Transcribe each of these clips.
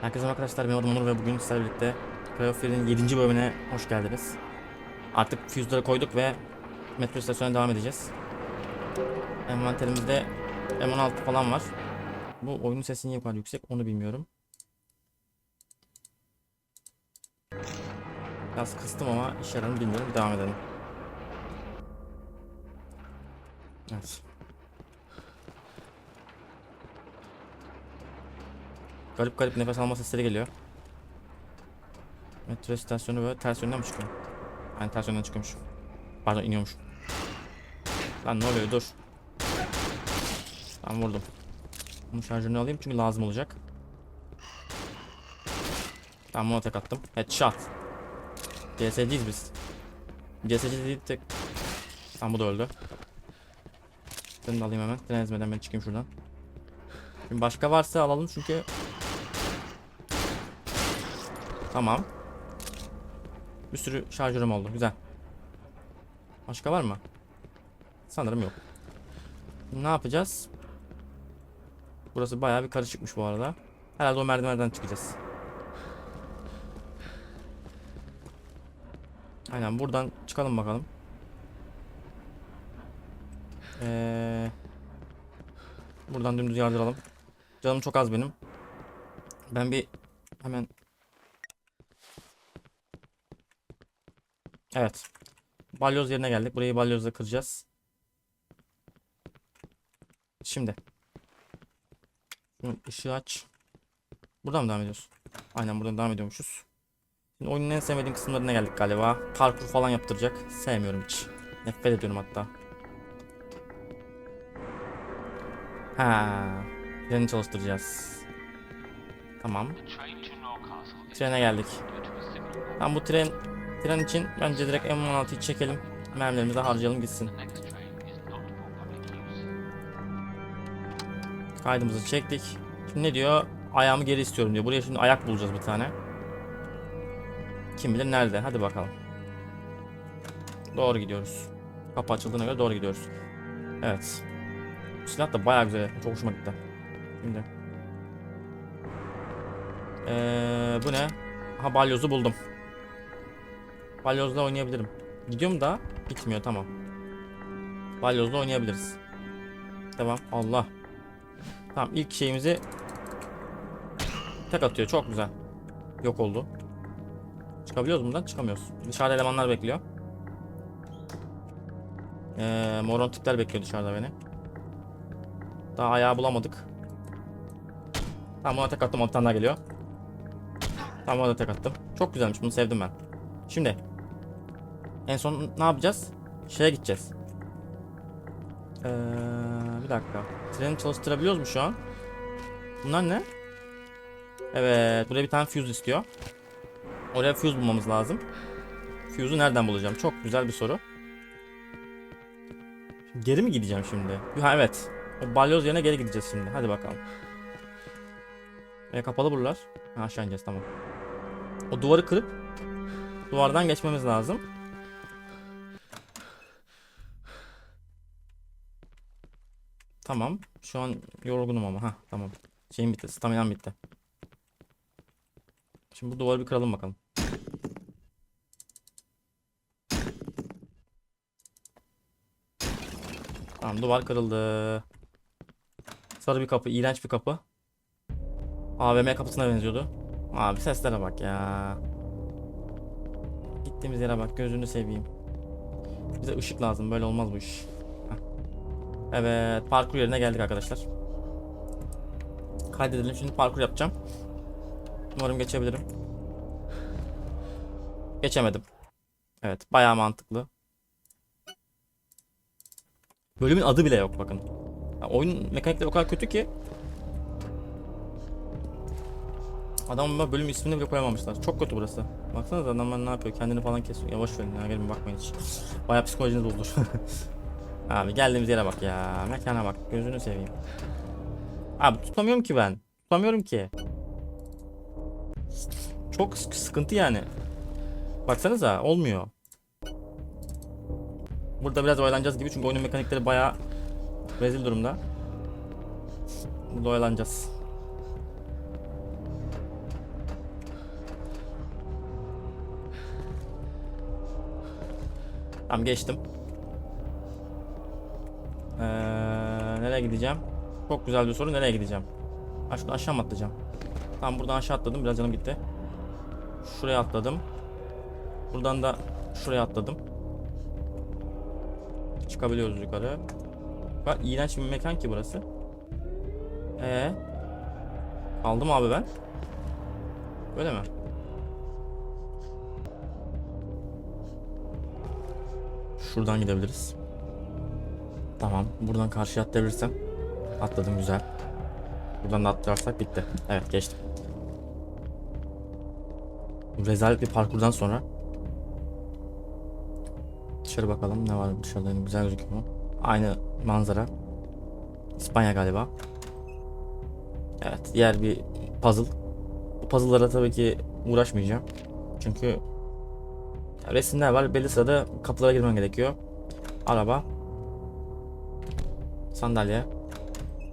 Herkese arkadaşlar ben Orhan Onur ve bugün sizlerle birlikte Duty'nin 7. bölümüne hoş geldiniz. Artık fuse'ları koyduk ve metro istasyonuna devam edeceğiz. Envanterimizde M16 falan var. Bu oyunun sesi niye kadar yüksek onu bilmiyorum. Biraz kıstım ama işe yarar mı bilmiyorum. Devam edelim. Evet. Garip garip nefes alma sesleri geliyor. Metro istasyonu böyle ters yönden mi çıkıyor? Yani ters yönden çıkıyormuş. Pardon iniyormuş. Lan ne oluyor dur. Ben vurdum. Bunun şarjörünü alayım çünkü lazım olacak. Tamam ona tek attım. Headshot. CS'ciyiz biz. CS'ci değil tek. Tamam bu da öldü. Seni de alayım hemen. Tren ezmeden ben çıkayım şuradan. Şimdi başka varsa alalım çünkü Tamam. Bir sürü şarjörüm oldu. Güzel. Başka var mı? Sanırım yok. Ne yapacağız? Burası bayağı bir karışıkmış bu arada. Herhalde o merdivenlerden çıkacağız. Aynen buradan çıkalım bakalım. Ee, buradan dümdüz yardıralım. Canım çok az benim. Ben bir hemen Evet. Balyoz yerine geldik. Burayı balyozla kıracağız. Şimdi. Şunu ışığı aç. Buradan mı devam ediyoruz? Aynen buradan devam ediyormuşuz. Şimdi oyunun en sevmediğim kısımlarına geldik galiba. Parkur falan yaptıracak. Sevmiyorum hiç. Nefret ediyorum hatta. Ha, treni çalıştıracağız. Tamam. Trene geldik. Tam bu tren tren için bence direkt M16'yı çekelim. Mermilerimizi harcayalım gitsin. Kaydımızı çektik. Şimdi ne diyor? Ayağımı geri istiyorum diyor. Buraya şimdi ayak bulacağız bir tane. Kim bilir nerede? Hadi bakalım. Doğru gidiyoruz. Kapı açıldığına göre doğru gidiyoruz. Evet. Bu silah da bayağı güzel. Çok hoşuma gitti. Şimdi. Ee, bu ne? Ha balyozu buldum. Balyozla oynayabilirim. Gidiyor mu daha? Gitmiyor tamam. Balyozla oynayabiliriz. Tamam. Allah. Tamam ilk şeyimizi tek atıyor. Çok güzel. Yok oldu. Çıkabiliyoruz bundan? Çıkamıyoruz. Dışarıda elemanlar bekliyor. Ee, moron tipler bekliyor dışarıda beni. Daha ayağı bulamadık. Tamam ona tek attım. Daha geliyor. Tamam ona da tek attım. Çok güzelmiş. Bunu sevdim ben. Şimdi. En son ne yapacağız? Şeye gideceğiz. Ee, bir dakika. Treni çalıştırabiliyoruz mu şu an? Bunlar ne? Evet. Buraya bir tane fuse istiyor. Oraya fuse bulmamız lazım. Fuse'u nereden bulacağım? Çok güzel bir soru. Geri mi gideceğim şimdi? Ha evet. O balyoz yerine geri gideceğiz şimdi. Hadi bakalım. E, kapalı buralar. Ha, aşağı ineceğiz tamam. O duvarı kırıp duvardan geçmemiz lazım. Tamam. Şu an yorgunum ama. Ha tamam. Şeyim bitti. Staminam bitti. Şimdi bu duvarı bir kıralım bakalım. Tamam duvar kırıldı. Sarı bir kapı, iğrenç bir kapı. AVM kapısına benziyordu. Abi seslere bak ya. Gittiğimiz yere bak gözünü seveyim. Bize ışık lazım böyle olmaz bu iş. Evet parkur yerine geldik arkadaşlar. Kaydedelim şimdi parkur yapacağım. Umarım geçebilirim. Geçemedim. Evet bayağı mantıklı. Bölümün adı bile yok bakın. Ya oyun mekanikleri o kadar kötü ki Adamın bölüm ismini bile koyamamışlar. Çok kötü burası. Baksanıza adamlar ne yapıyor? Kendini falan kesiyor. Yavaş verin ya gelin bakmayın hiç. Bayağı psikolojiniz bozulur. Abi geldiğimiz yere bak ya. Mekana bak. Gözünü seveyim. Abi tutamıyorum ki ben. Tutamıyorum ki. Çok sıkıntı yani. Baksanıza olmuyor. Burada biraz oyalanacağız gibi çünkü oyunun mekanikleri bayağı rezil durumda. Burada oyalanacağız. Tamam geçtim. Gideceğim? Çok güzel bir soru. Nereye gideceğim? Aşağı, aşağı mı atlayacağım? Tamam buradan aşağı atladım. Biraz canım gitti. Şuraya atladım. Buradan da şuraya atladım. Çıkabiliyoruz yukarı. Bak iğrenç bir mekan ki burası. Ee, kaldım abi ben. Öyle mi? Şuradan gidebiliriz. Tamam. Buradan karşıya atlayabilirsem. Atladım güzel. Buradan da atlarsak bitti. Evet geçtim. Rezalet bir parkurdan sonra. Dışarı bakalım ne var dışarıda güzel gözüküyor mu? Aynı manzara. İspanya galiba. Evet diğer bir puzzle. Bu puzzle'lara tabii ki uğraşmayacağım. Çünkü resimler var. Belli sırada kapılara girmen gerekiyor. Araba. Sandalye.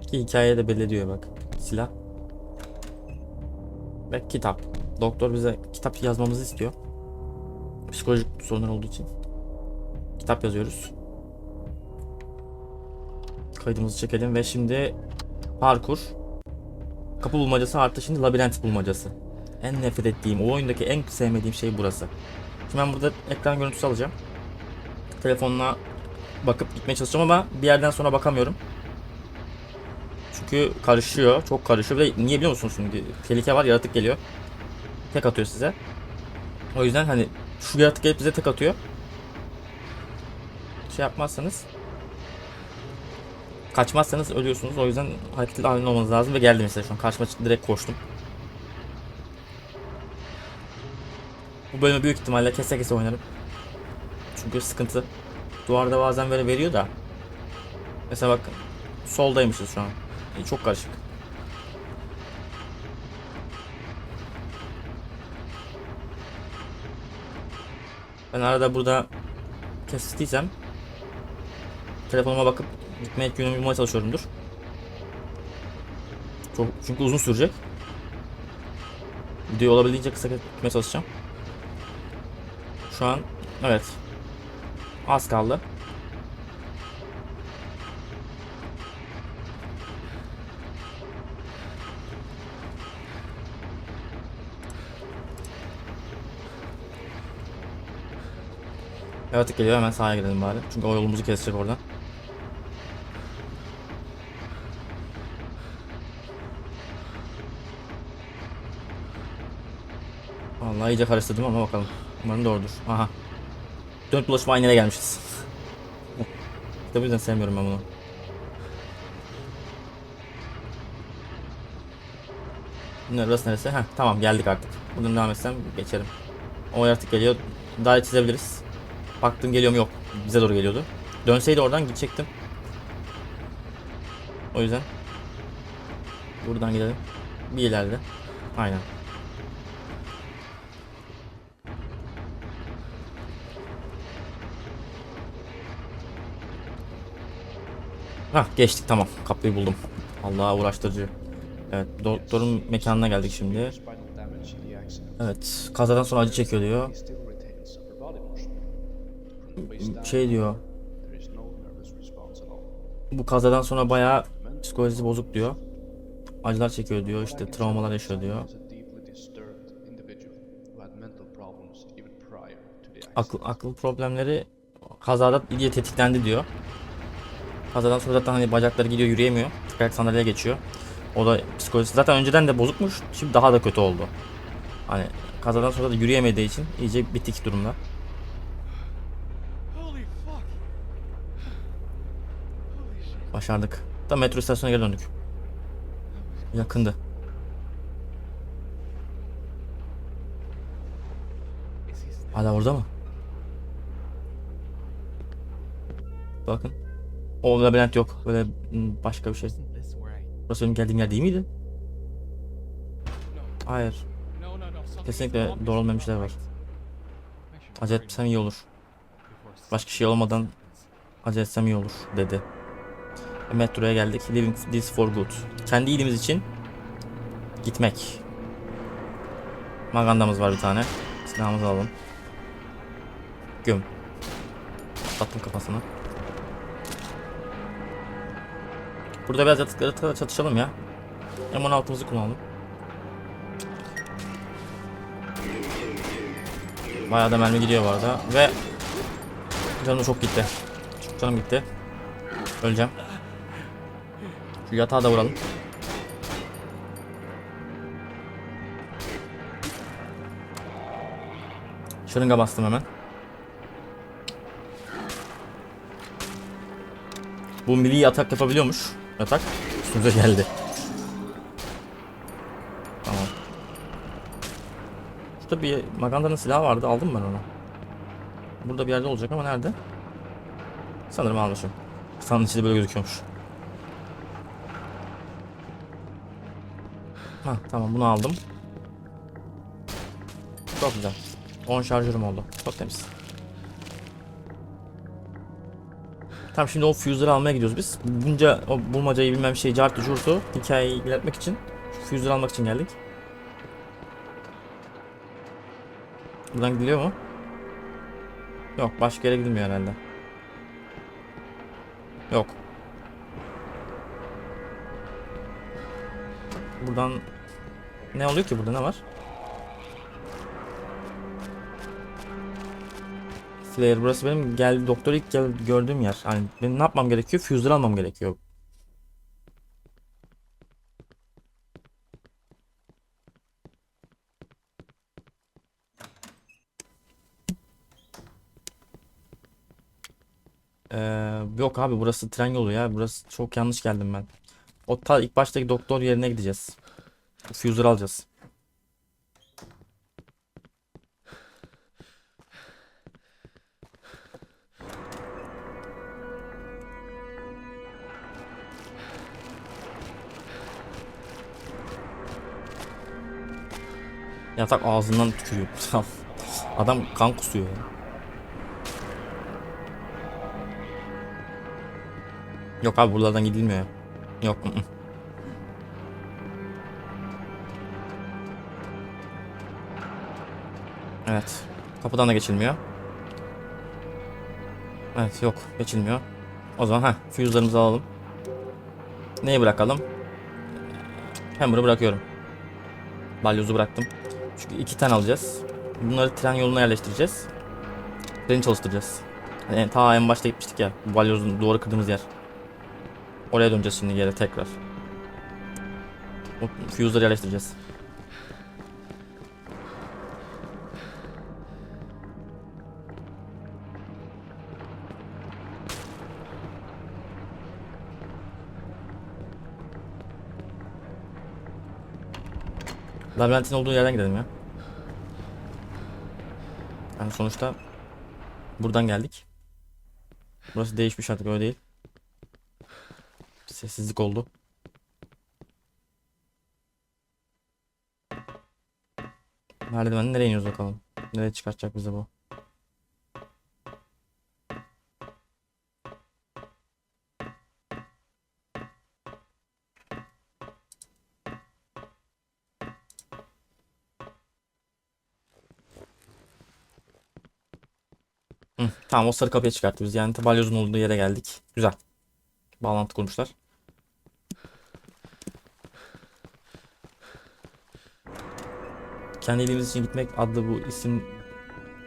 Ki hikayeye de belli diyor bak. Silah. Ve kitap. Doktor bize kitap yazmamızı istiyor. Psikolojik sorunlar olduğu için. Kitap yazıyoruz. Kaydımızı çekelim ve şimdi parkur. Kapı bulmacası artı şimdi labirent bulmacası. En nefret ettiğim, o oyundaki en sevmediğim şey burası. Şimdi ben burada ekran görüntüsü alacağım. Telefonla bakıp gitmeye çalışacağım ama bir yerden sonra bakamıyorum. Çünkü karışıyor, çok karışıyor. Bir de niye biliyor musunuz şimdi? Tehlike var, yaratık geliyor. Tek atıyor size. O yüzden hani şu yaratık gelip bize tek atıyor. Şey yapmazsanız kaçmazsanız ölüyorsunuz. O yüzden hareketli halinde olmanız lazım ve geldi mesela şu an. Karşıma çıktı direkt koştum. Bu bölümü büyük ihtimalle kese kese oynarım. Çünkü sıkıntı. Duvarda bazen böyle veriyor da. Mesela bak soldaymışız şu an. E, çok karışık. Ben arada burada kestiysem telefonuma bakıp gitmeye yönümü bulmaya çalışıyorumdur. Çok çünkü uzun sürecek. Videoyu olabildiğince kısa tutmaya çalışacağım. Şu an evet. Az kaldı. Evet geliyor hemen sağa gidelim bari. Çünkü o yolumuzu kesecek oradan. Vallahi iyice karıştırdım ama bakalım. Umarım doğrudur. Aha. Dönüp dolaşıp aynı yere gelmişiz. İşte bu yüzden sevmiyorum ben bunu. Ne, burası neresi? Heh, tamam geldik artık. Buradan devam etsem geçerim. O yaratık geliyor. İyi çizebiliriz. Baktım geliyor mu yok. Bize doğru geliyordu. Dönseydi oradan gidecektim. O yüzden. Buradan gidelim. Bir ileride. Aynen. Hah geçtik tamam. Kapıyı buldum. Allah uğraştırıcı. Evet doktorun mekanına geldik şimdi. Evet kazadan sonra acı çekiyor diyor. Şey diyor. Bu kazadan sonra bayağı psikolojisi bozuk diyor. Acılar çekiyor diyor. işte travmalar yaşıyor diyor. Akıl, akıl problemleri kazada iyice tetiklendi diyor. Kazadan sonra zaten hani bacakları gidiyor yürüyemiyor. Tekrar sandalyeye geçiyor. O da psikolojisi zaten önceden de bozukmuş. Şimdi daha da kötü oldu. Hani kazadan sonra da yürüyemediği için iyice bitik durumda. Başardık. Da metro istasyonuna geri döndük. Yakındı. Hala orada mı? Bakın. O labirent yok. Böyle hmm, başka bir şey. Burası benim geldiğim yer değil miydi? Hayır. Kesinlikle doğru olmayan var. Acele etsem iyi olur. Başka şey olmadan acele etsem iyi olur dedi. Ve metroya geldik. Living this for good. Kendi iyiliğimiz için gitmek. Magandamız var bir tane. Silahımızı alalım. Güm. patlattım kafasına. Burada biraz yaratıklara çatışalım ya. M16'mızı kullanalım. Bayağı da mermi gidiyor bu arada ve canım çok gitti. Çok canım gitti. Öleceğim. Şu yatağa da vuralım. Şırınga bastım hemen. Bu milli atak yapabiliyormuş. Yatak. Üstümüze geldi. Tamam. Şurada bir Maganda'nın silahı vardı. Aldım ben onu. Burada bir yerde olacak ama nerede? Sanırım almışım. Sanın içinde böyle gözüküyormuş. Ha tamam bunu aldım. Çok güzel. 10 şarjörüm oldu. Çok temiz. Tamam şimdi o fuse'ları almaya gidiyoruz biz. Bunca o bulmacayı bilmem şey cartı curtu hikayeyi ilerletmek için şu almak için geldik. Buradan gidiliyor mu? Yok başka yere gidilmiyor herhalde. Yok. Buradan ne oluyor ki burada ne var? Flare burası benim gel doktor ilk gel gördüğüm yer. Hani benim ne yapmam gerekiyor? Fuse'ları almam gerekiyor. Ee, yok abi burası tren yolu ya. Burası çok yanlış geldim ben. O ta ilk baştaki doktor yerine gideceğiz. Fuse'ları alacağız. Yatak ağzından tükürüyor. Adam kan kusuyor. Yok abi buralardan gidilmiyor. Yok. Evet. Kapıdan da geçilmiyor. Evet yok geçilmiyor. O zaman ha fuse'larımızı alalım. Neyi bırakalım? Hammer'ı bırakıyorum. Balyozu bıraktım. Çünkü iki tane alacağız. Bunları tren yoluna yerleştireceğiz. Treni çalıştıracağız. Yani ta en başta gitmiştik ya. Balyozun duvarı kırdığımız yer. Oraya döneceğiz şimdi geri tekrar. O fuse'ları yerleştireceğiz. Labirentin olduğu yerden gidelim ya. Yani sonuçta buradan geldik. Burası değişmiş artık öyle değil. Sessizlik oldu. Merdiven nereye iniyoruz bakalım. Nereye çıkartacak bize bu? Tamam o sarı kapıya çıkarttı biz. Yani balyozun olduğu yere geldik. Güzel. Bağlantı kurmuşlar. Kendi ilimiz için gitmek adlı bu isim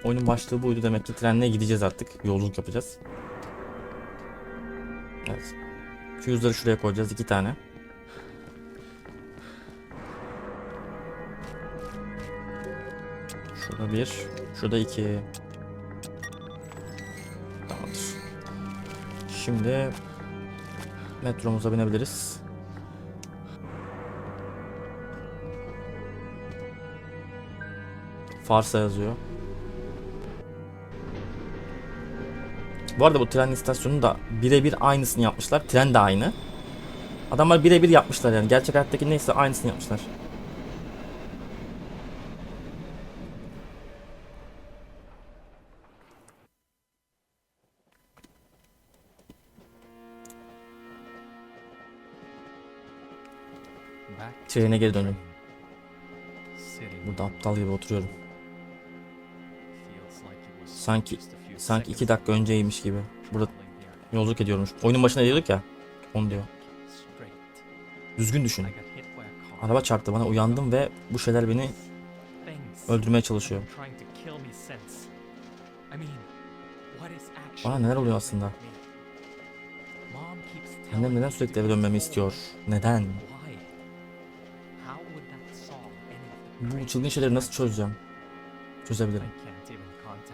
oyunun başlığı buydu demek ki trenle gideceğiz artık. Yolculuk yapacağız. Evet. Fuse'ları şuraya koyacağız iki tane. Şurada bir, şurada iki. Şimdi metromuza binebiliriz. Farsa yazıyor. Bu arada bu tren istasyonu da birebir aynısını yapmışlar. Tren de aynı. Adamlar birebir yapmışlar yani. Gerçek hayattaki neyse aynısını yapmışlar. Trene geri sitting Burada aptal gibi oturuyorum. Sanki Sanki iki dakika önceymiş gibi. Burada yolculuk ediyormuş. Oyunun başında diyorduk ya. Onu diyor. Düzgün düşün. Araba çarptı bana uyandım ve bu şeyler beni öldürmeye çalışıyor. Bana neler oluyor aslında? Annem neden sürekli eve dönmemi istiyor? Neden? Bu çılgın şeyleri nasıl çözeceğim? Çözebilirim.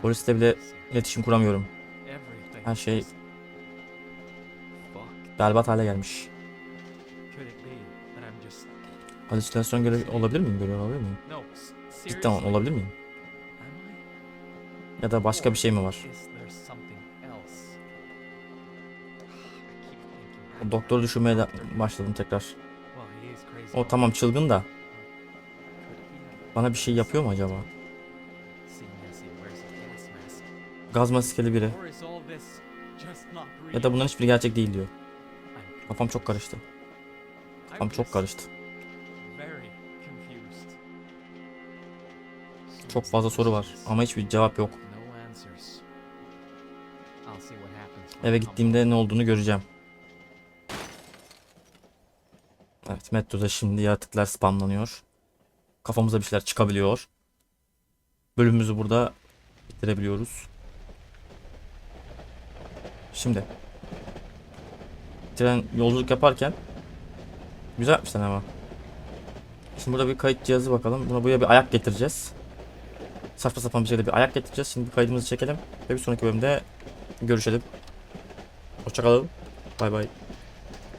Polisle bile iletişim kuramıyorum. Her şey berbat hale gelmiş. Halüsinasyon göre olabilir miyim? Görüyor olabilir miyim? Cidden olabilir miyim? Ya da başka bir şey mi var? O doktoru düşünmeye de başladım tekrar. O tamam çılgın da bana bir şey yapıyor mu acaba? Gaz maskeli biri. Ya da bunların hiçbiri gerçek değil diyor. Kafam çok karıştı. Kafam çok karıştı. Çok fazla soru var ama hiçbir cevap yok. Eve gittiğimde ne olduğunu göreceğim. Evet metroda şimdi yaratıklar spamlanıyor. Kafamıza bir şeyler çıkabiliyor. Bölümümüzü burada bitirebiliyoruz. Şimdi tren yolculuk yaparken güzel yapmışlar ama. Şimdi burada bir kayıt cihazı bakalım. Buna buraya bir ayak getireceğiz. Saçma sapan bir şekilde bir ayak getireceğiz. Şimdi bir kaydımızı çekelim ve bir sonraki bölümde görüşelim. Hoşçakalın. Bay bay.